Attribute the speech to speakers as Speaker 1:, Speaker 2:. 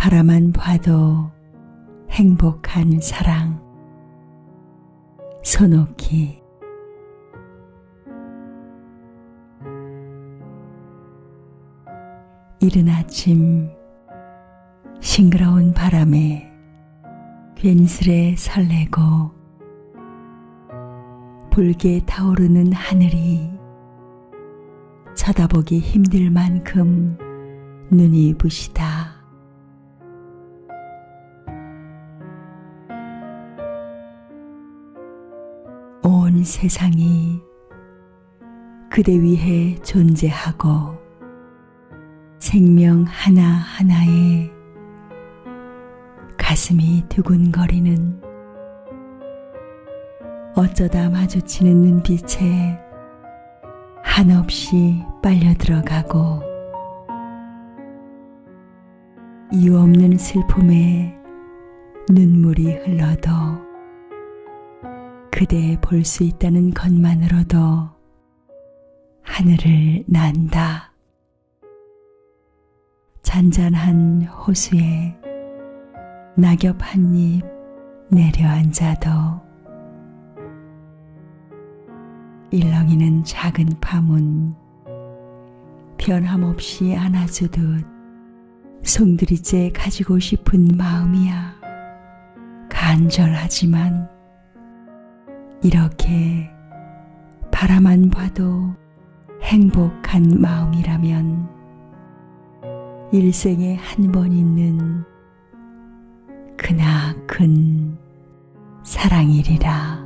Speaker 1: 바라만 봐도 행복한 사랑. 손옥희 이른 아침 싱그러운 바람에 괜스레 설레고 붉게 타오르는 하늘이 쳐다보기 힘들 만큼 눈이 부시다. 온 세상이 그대 위해 존재하고 생명 하나하나에 가슴이 두근거리는 어쩌다 마주치는 눈빛에 한없이 빨려 들어가고 이유 없는 슬픔에 눈물이 흘러도 그대 볼수 있다는 것만으로도 하늘을 난다. 잔잔한 호수에 낙엽 한 입 내려앉아도 일렁이는 작은 파문 변함없이 안아주듯 송두리째 가지고 싶은 마음이야 간절하지만 이렇게 바라만 봐도 행복한 마음이라면 일생에 한 번 있는 그나큰 사랑이리라.